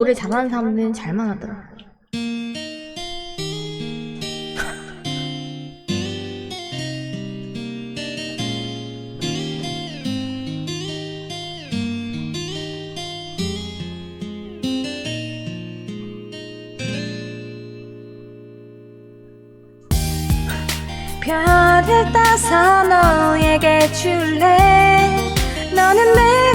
노래 잘하는 사람들은 잘만 하더라. 별을 따서 너에게 줄래 너는 내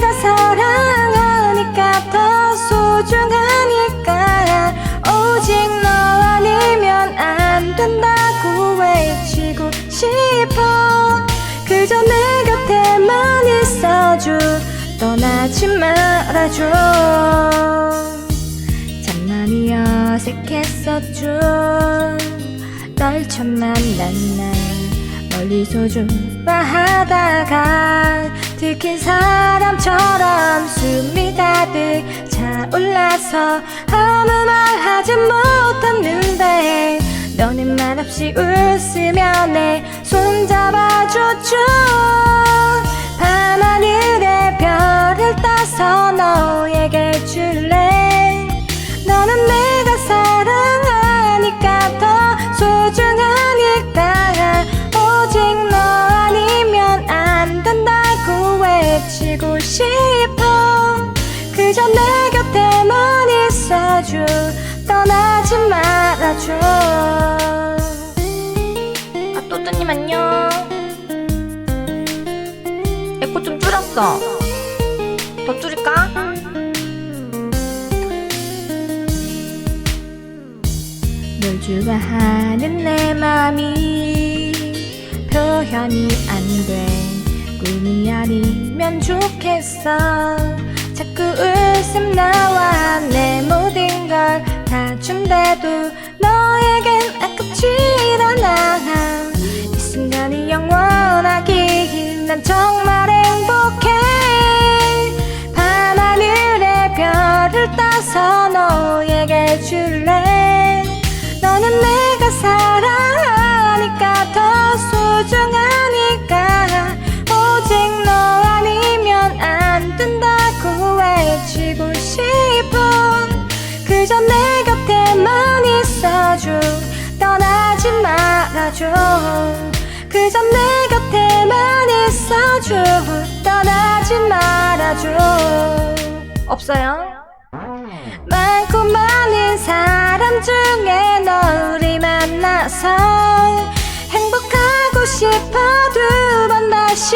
있어줘. 떠나지 말아줘. 참 많이 어색했었죠. 널 처음 만난 날 멀리서 좋아하다가 들킨 사람처럼 숨이 가득 차올라서 아무 말 하지 못했는데 너는 말없이 웃으며 내 손 잡아줬죠 그저 내 곁에만 있어줘 떠나지 말아줘 아, 또또님 안녕. 에코 좀 줄였어. 더 줄일까? 널 좋아하는 내 맘이 표현이 안 돼 꿈이 아니면 좋겠어 자꾸 웃음 나와 내 모든 걸 다 준대도 너에겐 아깝지 않아. 이 순간이 영원하길 난 정말 행복해. 밤하늘에 별을 따서 너에게 줄래 말아줘. 그저 내 곁에만 있어줘. 떠나지 말아줘. 없어요. 많고 많은 사람 중에 너를 만나서 행복하고 싶어 두 번 다시